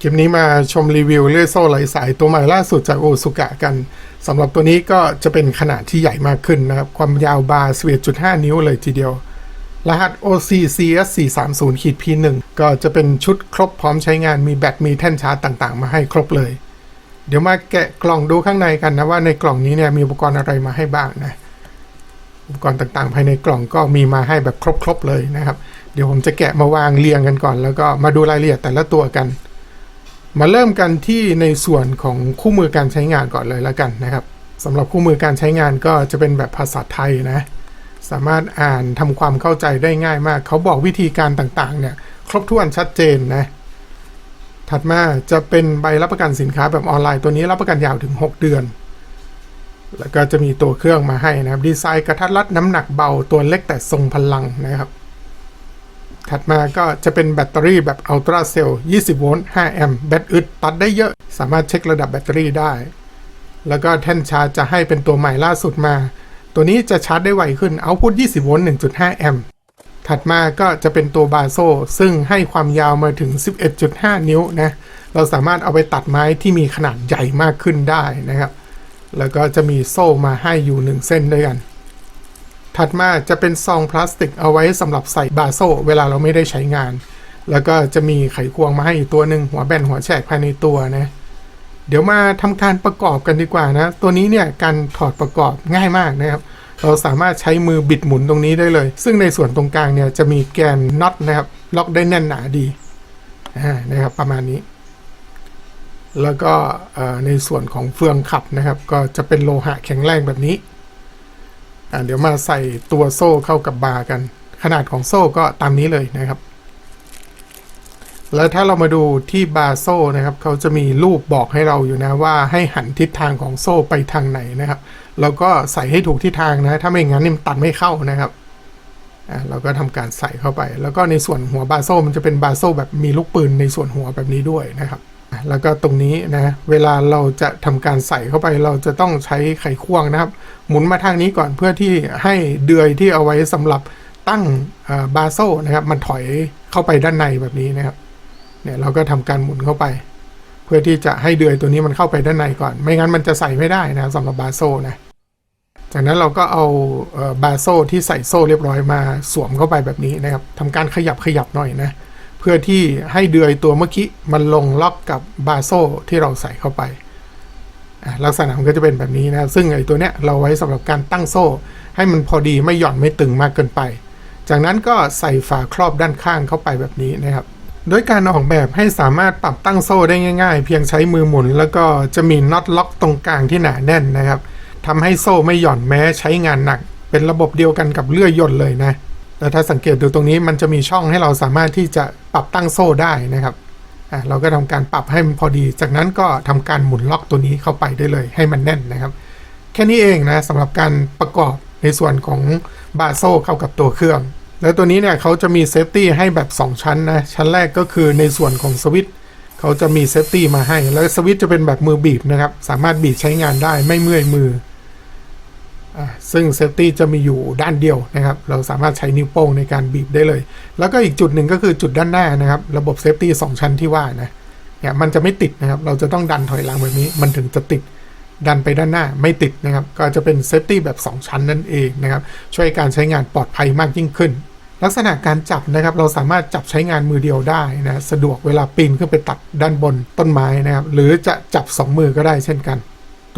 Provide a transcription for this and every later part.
คลิปนี้มาชมรีวิวเลื่อยโซ่ไหลสายตัวใหม่ล่าสุดจากโอซุกะกันสำหรับตัวนี้ก็จะเป็นขนาดที่ใหญ่มากขึ้นนะครับ ความยาวบาร์11.5 นิ้วเลยทีเดียว รหัส OCCS 430ขีด P1 ก็จะเป็นชุดครบพร้อมใช้งานมีแบตมีแท่นชาร์จต่างๆ มาให้ครบเลย เดี๋ยวมาแกะกล่องดูข้างในกันนะว่าในกล่องนี้เนี่ยมีอุปกรณ์อะไรมาให้บ้างนะอุปกรณ์ต่างๆ ภายในกล่องก็มีมาให้แบบครบๆเลยนะครับ เดี๋ยวผมจะแกะมาวางเรียงกันก่อน แล้วก็มาดูรายละเอียดแต่ละตัวกัน มาเริ่มกันที่ในส่วนของคู่มือการใช้งานก่อนเลยแล้วกันนะครับสำหรับคู่มือการใช้งานก็จะเป็นแบบภาษาไทยนะ สามารถอ่านทำความเข้าใจได้ง่ายมาก เขาบอกวิธีการต่างๆเนี่ยครบถ้วนชัดเจนนะ ถัดมาจะเป็นใบรับประกันสินค้าแบบออนไลน์ตัวนี้รับประกันยาวถึง 6 เดือน แล้วก็จะมีตัวเครื่องมาให้นะครับ ดีไซน์กระทัดรัดน้ำหนักเบาตัวเล็กแต่ทรงพลังนะครับ ถัดมาก็จะเป็นแบตเตอรี่แบบอัลตราเซลล์20 โวลต์ 5 แอมป์แบตอึดตัดได้เยอะ สามารถเช็คระดับแบตเตอรี่ได้ แล้วก็แท่นชาร์จจะให้เป็นตัวใหม่ล่าสุดมา ตัวนี้จะชาร์จได้ไวขึ้นเอาพุท20 โวลต์ 1.5 แอมป์ ถัดมาก็จะเป็นตัวบาโซซึ่งให้ความยาวมาถึง 11.5 นิ้วนะ เราสามารถเอาไปตัดไม้ที่มีขนาดใหญ่มากขึ้นได้นะครับ แล้วก็จะมีโซ่มาให้อยู่หนึ่งเส้นด้วยกัน ถัดมาจะเป็นซองพลาสติกเอาไว้สำหรับใส่บาโซเวลาเราไม่ได้ใช้งาน แล้วก็จะมีไขควงมาให้อีกตัวหนึ่งหัวแบนหัวแฉกภายในตัวนะเดี๋ยวมาทำการประกอบกันดีกว่านะ ตัวนี้เนี่ยการถอดประกอบง่ายมากนะครับเราสามารถใช้มือบิดหมุนตรงนี้ได้เลย ซึ่งในส่วนตรงกลางเนี่ยจะมีแกนน็อตนะครับ ล็อกได้แน่นหนาดีนะครับประมาณนี้ แล้วก็ในส่วนของเฟืองขับนะครับ ก็จะเป็นโลหะแข็งแรงแบบนี้ อ่าเดี๋ยวมาใส่ตัวโซ่เข้ากับบาร์กัน ขนาดของโซ่ก็ตามนี้เลยนะครับ แล้วถ้าเรามาดูที่บาร์โซ่นะครับเขาจะมีรูปบอกให้เราอยู่นะว่าให้หันทิศทางของโซ่ไปทางไหนนะครับแล้วก็ใส่ให้ถูกทิศทางนะถ้าไม่งั้นนี่มันตัดไม่เข้านะครับอ่าเราก็ทำการใส่เข้าไป แล้วก็ในส่วนหัวบาร์โซ่มันจะเป็นบาร์โซ่แบบมีลูกปืนในส่วนหัวแบบนี้ด้วยนะครับ แล้วก็ตรงนี้นะเวลาเราจะทำการใส่เข้าไปเราจะต้องใช้ไขควงนะครับ หมุนมาทางนี้ก่อนเพื่อที่ให้เดือยที่เอาไว้สำหรับตั้งบาโซ่นะครับ มันถอยเข้าไปด้านในแบบนี้นะครับเนี่ยเราก็ทำการหมุนเข้าไป เพื่อที่จะให้เดือยตัวนี้มันเข้าไปด้านในก่อน ไม่งั้นมันจะใส่ไม่ได้นะสำหรับบาโซนะจากนั้นเราก็เอาบาโซที่ใส่โซ่เรียบร้อยมาสวมเข้าไปแบบนี้นะครับทำการขยับขยับหน่อยนะเเพื่อที่ให้เดือยตัวเมื่อกี้มันลงล็อกกับบาโซที่เราใส่เข้าไป ลักษณะมันก็จะเป็นแบบนี้นะซึ่งไอ้ตัวเนี้ยเราไว้สำหรับการตั้งโซ่ ให้มันพอดีไม่หย่อนไม่ตึงมากเกินไป จากนั้นก็ใส่ฝาครอบด้านข้างเข้าไปแบบนี้นะครับโดยการออกแบบให้สามารถปรับตั้งโซ่ได้ง่าย ๆ เพียงใช้มือหมุน แล้วก็จะมีน็อตล็อกตรงกลางที่หนาแน่นนะครับทำให้โซ่ไม่หย่อนแม้ใช้งานหนัก เป็นระบบเดียวกันกับเลื่อยยนต์เลยนะ แล้วถ้าสังเกตดูตรงนี้มันจะมีช่องให้เราสามารถที่จะปรับตั้งโซ่ได้นะครับอะเราก็ทำการปรับให้มันพอดี จากนั้นก็ทำการหมุนล็อกตัวนี้เข้าไปได้เลย ให้มันแน่นนะครับ แค่นี้เองนะสำหรับการประกอบในส่วนของบาโซ่เข้ากับตัวเครื่อง แล้วตัวนี้เนี่ยเขาจะมีเซฟตี้ให้แบบ 2 ชั้นนะ ชั้นแรกก็คือในส่วนของสวิตช์เขาจะมีเซฟตี้มาให้ แล้วสวิตช์จะเป็นแบบมือบีบนะครับ สามารถบีบใช้งานได้ไม่เมื่อยมือ ซึ่งเซฟตี้จะมีอยู่ด้านเดียวนะครับ เราสามารถใช้นิ้วโป้งในการบีบได้เลย แล้วก็อีกจุดหนึ่งก็คือจุดด้านหน้านะครับ ระบบเซฟตี้สองชั้นที่ว่านะเนี่ยมันจะไม่ติดนะครับ เราจะต้องดันถอยหลังแบบนี้ มันถึงจะติดดันไปด้านหน้าไม่ติดนะครับ ก็จะเป็นเซฟตี้แบบ 2 ชั้นนั่นเองนะครับ ช่วยการใช้งานปลอดภัยมากยิ่งขึ้น ลักษณะการจับนะครับ เราสามารถจับใช้งานมือเดียวได้นะ สะดวกเวลาปีนขึ้นไปตัดด้านบนต้นไม้นะครับ หรือจะจับ 2 มือก็ได้เช่นกัน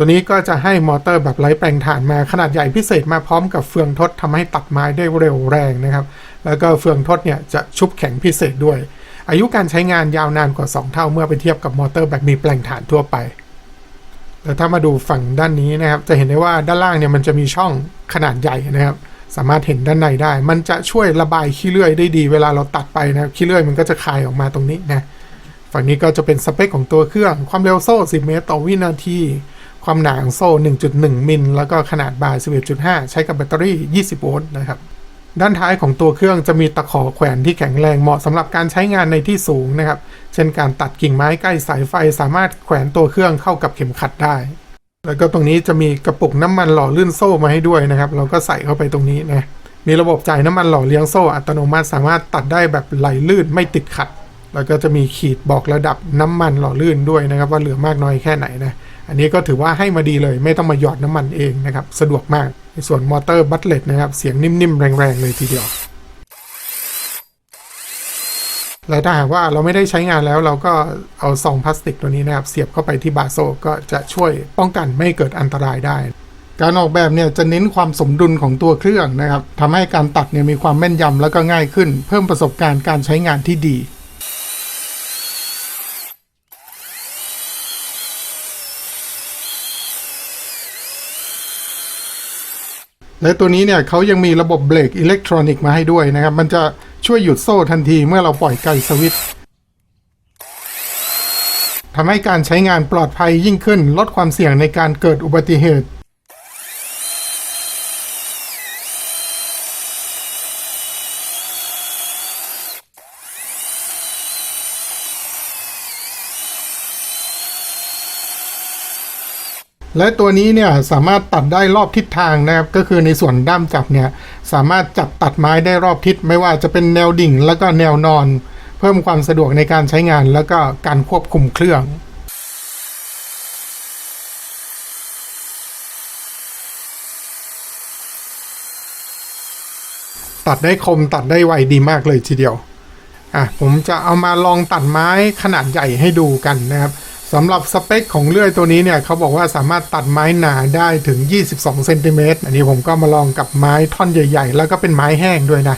ตัวนี้ก็จะให้มอเตอร์แบบไร้แปลงถ่านมาขนาดใหญ่พิเศษมาพร้อมกับเฟืองทดทำให้ตัดไม้ได้เร็วแรงนะครับ แล้วก็เฟืองทดเนี่ยจะชุบแข็งพิเศษด้วย อายุการใช้งานยาวนานกว่า 2 เท่าเมื่อไปเทียบกับมอเตอร์แบบมีแปลงถ่านทั่วไปแล้วถ้ามาดูฝั่งด้านนี้นะครับ จะเห็นได้ว่าด้านล่างเนี่ยมันจะมีช่องขนาดใหญ่นะครับ สามารถเห็นด้านในได้ มันจะช่วยระบายขี้เลื่อยได้ดีเวลาเราตัดไปนะขี้เลื่อยมันก็จะคายออกมาตรงนี้นะฝั่งนี้ก็จะเป็นสเปคของตัวเครื่องความเร็วโซ่ 10 เมตรต่อวินาที ความหนาของโซ่ 1.1 มิล แล้วก็ขนาดบาร์11.5 ใช้กับแบตเตอรี่ 20 โวลต์นะครับ ด้านท้ายของตัวเครื่องจะมีตะขอแขวนที่แข็งแรงเหมาะสำหรับการใช้งานในที่สูงนะครับ เช่นการตัดกิ่งไม้ใกล้สายไฟสามารถแขวนตัวเครื่องเข้ากับเข็มขัดได้ แล้วก็ตรงนี้จะมีกระปุกน้ำมันหล่อลื่นโซ่มาให้ด้วยนะครับ เราก็ใส่เข้าไปตรงนี้นะ มีระบบจ่ายน้ำมันหล่อเลี้ยงโซ่อัตโนมัติ สามารถตัดได้แบบไหลลื่นไม่ติดขัด แล้วก็จะมีขีดบอกระดับน้ำมันหล่อลื่นด้วยนะครับ ว่าเหลือมากน้อยแค่ไหนนะ อันนี้ก็ถือว่าให้มาดีเลย ไม่ต้องมาหยอดน้ำมันเองนะครับ สะดวกมาก ในส่วนมอเตอร์บัตเลตนะครับ เสียงนิ่มๆ แรงๆ เลยทีเดียว และถ้าหากว่าเราไม่ได้ใช้งานแล้วเราก็เอาซองพลาสติกตัวนี้นะครับ เสียบเข้าไปที่บาโซก็จะช่วยป้องกันไม่เกิดอันตรายได้การออกแบบเนี่ยจะเน้นความสมดุลของตัวเครื่องนะครับทำให้การตัดเนี่ยมีความแม่นยำแล้วก็ง่ายขึ้น เพิ่มประสบการณ์การใช้งานที่ดี และตัวนี้เนี่ยเขายังมีระบบเบรกอิเล็กทรอนิกส์มาให้ด้วยนะครับ มันจะช่วยหยุดโซ่ทันทีเมื่อเราปล่อยไกสวิตช์ทำให้การใช้งานปลอดภัยยิ่งขึ้น ลดความเสี่ยงในการเกิดอุบัติเหตุ และตัวนี้เนี่ยสามารถตัดได้รอบทิศทางนะครับ ก็คือในส่วนด้ามจับเนี่ยสามารถจับตัดไม้ได้รอบทิศไม่ว่าจะเป็นแนวดิ่งแล้วก็แนวนอน เพิ่มความสะดวกในการใช้งานแล้วก็การควบคุมเครื่องตัดได้คมตัดได้ไวดีมากเลยทีเดียว อะผมจะเอามาลองตัดไม้ขนาดใหญ่ให้ดูกันนะครับ สำหรับสเปคของเลื่อยตัวนี้เนี่ยเขาบอกว่าสามารถตัดไม้หนาได้ถึง 22เซนติเมตรอันนี้ผมก็มาลองกับไม้ท่อนใหญ่ ๆ แล้วก็เป็นไม้แห้งด้วยนะ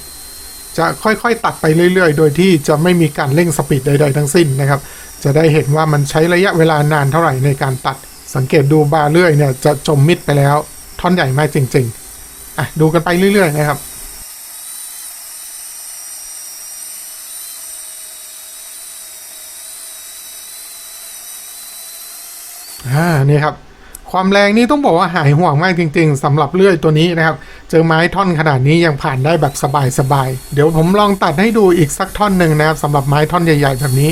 จะค่อยๆตัดไปเรื่อย ๆ โดยที่จะไม่มีการเร่งสปีดใด ๆ ทั้งสิ้นนะครับ จะได้เห็นว่ามันใช้ระยะเวลานานเท่าไหร่ในการตัด สังเกตดูบาเลื่อยเนี่ยจะจมมิดไปแล้ว ท่อนใหญ่มากจริง ๆอะดูกันไปเรื่อย ๆ นะครับ อ่านี่ครับ ความแรงนี่ต้องบอกว่าหายห่วงมากจริง ๆสำหรับเลื่อยตัวนี้นะครับ เจอไม้ท่อนขนาดนี้ยังผ่านได้แบบสบายๆเดี๋ยวผมลองตัดให้ดูอีกสักท่อนหนึ่งนะครับสำหรับไม้ท่อนใหญ่ ๆ แบบนี้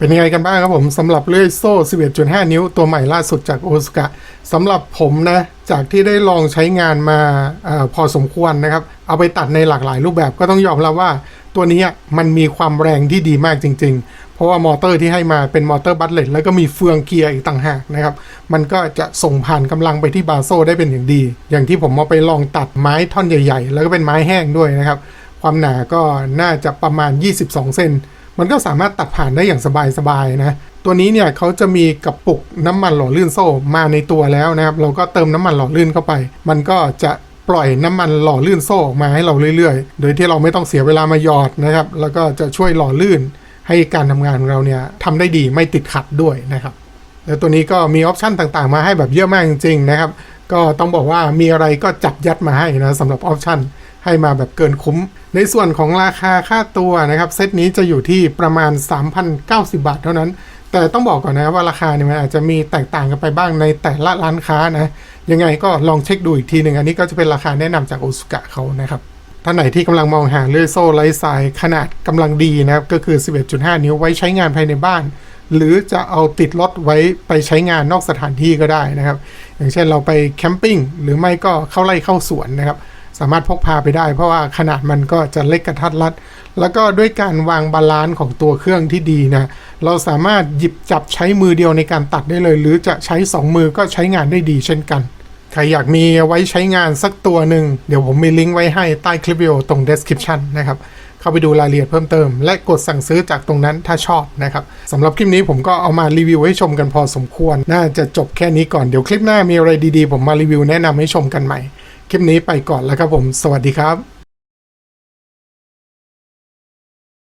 เป็นยังไงกันบ้างครับผมสำหรับเลื่อยโซ่ 11.5 นิ้วตัวใหม่ล่าสุดจากโอซ a กะสำหรับผมนะ จากที่ได้ลองใช้งานมาอพอสมควรนะครับ เอาไปตัดในหลากหลายรูปแบบก็ต้องยอมรับว่า ตัวนี้มันมีความแรงที่ดีมากจริง ๆ เพราะว่ามอเตอร์ที่ให้มาเป็นมอเตอร์บัตเลตแล้วก็มีเฟืองเกียร์อีกต่างหากนะครับ มันก็จะส่งผ่านกำลังไปที่บาโซได้เป็นอย่างดี อย่างที่ผมเอาไปลองตัดไม้ท่อนใหญ่ ๆ แล้วก็เป็นไม้แห้งด้วยนะครับความหนาก็น่าจะประมาณ 22 เซน มันก็สามารถตัดผ่านได้อย่างสบายๆนะตัวนี้เนี่ยเขาจะมีกระปุกน้ำมันหล่อลื่นโซ่มาในตัวแล้วนะครับ เราก็เติมน้ำมันหล่อลื่นเข้าไป มันก็จะปล่อยน้ำมันหล่อลื่นโซ่ออกมาให้เราเรื่อยๆ โดยที่เราไม่ต้องเสียเวลามาหยอดนะครับ แล้วก็จะช่วยหล่อลื่น ให้การทำงานของเราเนี่ยทำได้ดีไม่ติดขัดด้วยนะครับ แล้วตัวนี้ก็มีออปชันต่างๆ มาให้แบบเยอะมากจริงๆนะครับ ก็ต้องบอกว่ามีอะไรก็จับยัดมาให้นะสำหรับออปชัน ให้มาแบบเกินคุ้ม ในส่วนของราคาค่าตัวนะครับเซตนี้จะอยู่ที่ประมาณ 3,090 บาทเท่านั้น แต่ต้องบอกก่อนนะว่าราคาเนี่ยมันอาจจะมีแตกต่างกันไปบ้างในแต่ละร้านค้านะ ยังไงก็ลองเช็คดูอีกทีหนึ่งอันนี้ก็จะเป็นราคาแนะนำจากโอซุกะเขานะครับท่านไหนที่กำลังมองหาเลื่อยโซ่ไร้สายขนาดกำลังดีนะครับ ก็คือ 11.5 นิ้วไว้ใช้งานภายในบ้าน หรือจะเอาติดรถไว้ไปใช้งานนอกสถานที่ก็ได้นะครับ อย่างเช่นเราไปแคมปิ้งหรือไม่ก็เข้าไร่เข้าสวนนะครับ สามารถพกพาไปได้ เพราะว่าขนาดมันก็จะเล็กกระทัดรัด แล้วก็ด้วยการวางบาลานซ์ของตัวเครื่องที่ดีนะ เราสามารถหยิบจับใช้มือเดียวในการตัดได้เลย หรือจะใช้ 2 มือก็ใช้งานได้ดีเช่นกันใครอยากมีไว้ใช้งานสักตัวหนึ่ง เดี๋ยวผมมีลิงก์ไว้ให้ใต้คลิปวิดีโอตรง description นะครับ เข้าไปดูรายละเอียดเพิ่มเติม และกดสั่งซื้อจากตรงนั้นถ้าชอบนะครับสำหรับคลิปนี้ผมก็เอามารีวิวให้ชมกันพอสมควร น่าจะจบแค่นี้ก่อน เดี๋ยวคลิปหน้ามีอะไรดีๆ ผมมารีวิวแนะนำให้ชมกันใหม่ คลิปนี้ไปก่อนแล้วครับผม สวัสดีครับ